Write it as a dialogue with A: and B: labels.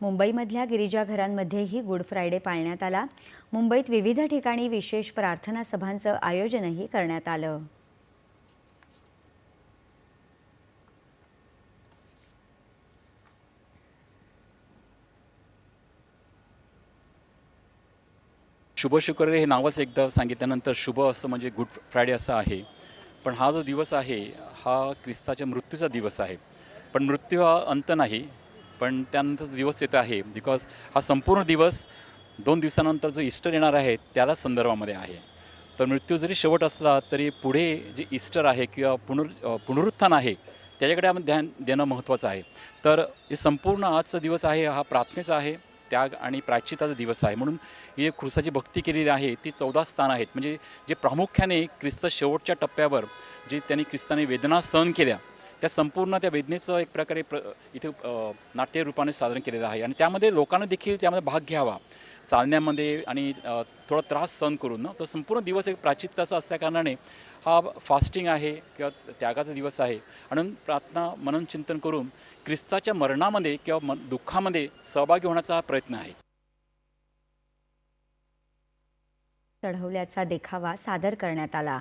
A: मुंबईमधल्या गिरिजाघरांमध्येही good Friday पाळण्यात आला. मुंबईत विविध ठिकाणी विशेष प्रार्थना सभांचं आयोजनही करण्यात आलं.
B: शुभ शुक्रवार हे नावच एकदा सांगितल्यानंतर शुभ असं म्हणजे गुड फ्रायडे असं आहे. पण हा जो दिवस आहे हा ख्रिस्ताच्या मृत्यूचा दिवस आहे. पण मृत्यू हा अंत नाही. पण त्यानंतर दिवस येतो आहे बिकॉज हा संपूर्ण दिवस दोन दिवसानंतर जो इस्टर येणार आहे त्याला संदर्भामध्ये आहे. तर मृत्यू जरी शेवट असला तरी पुढे जे इस्टर आहे किंवा पुनर् पुनरुत्थान आहे त्याच्याकडे आपण ध्यान देणं महत्त्वाचं आहे. तर हे संपूर्ण आजचा दिवस आहे हा प्रार्थनेचा आहे त्याग आणि प्राचिताचा दिवस आहे. म्हणून ही ख्रिस्ताची भक्ती केलेली आहे ती चौदा स्थान आहेत. म्हणजे जे प्रामुख्याने ख्रिस्त शेवटच्या टप्प्यावर जे त्यांनी ख्रिस्ताने वेदना सहन केल्या त्या संपूर्ण त्या वेदनेचं एक प्रकारे प्र इथे नाट्य रूपाने सादर केलेलं आहे. आणि त्यामध्ये लोकांना देखील त्यामध्ये भाग घ्यावा. चालण्यामध्ये आणि थोडा त्रास सहन करून ना तो संपूर्ण दिवस एक प्राचित्याचा असल्याकारणाने हा फास्टिंग आहे किंवा त्यागाचा दिवस आहे. म्हणून प्रार्थना मनन चिंतन करून ख्रिस्ताच्या मरणामध्ये किंवा मन दुःखामध्ये सहभागी होण्याचा हा प्रयत्न आहे.
A: चढवल्याचा देखावा सादर करण्यात आला.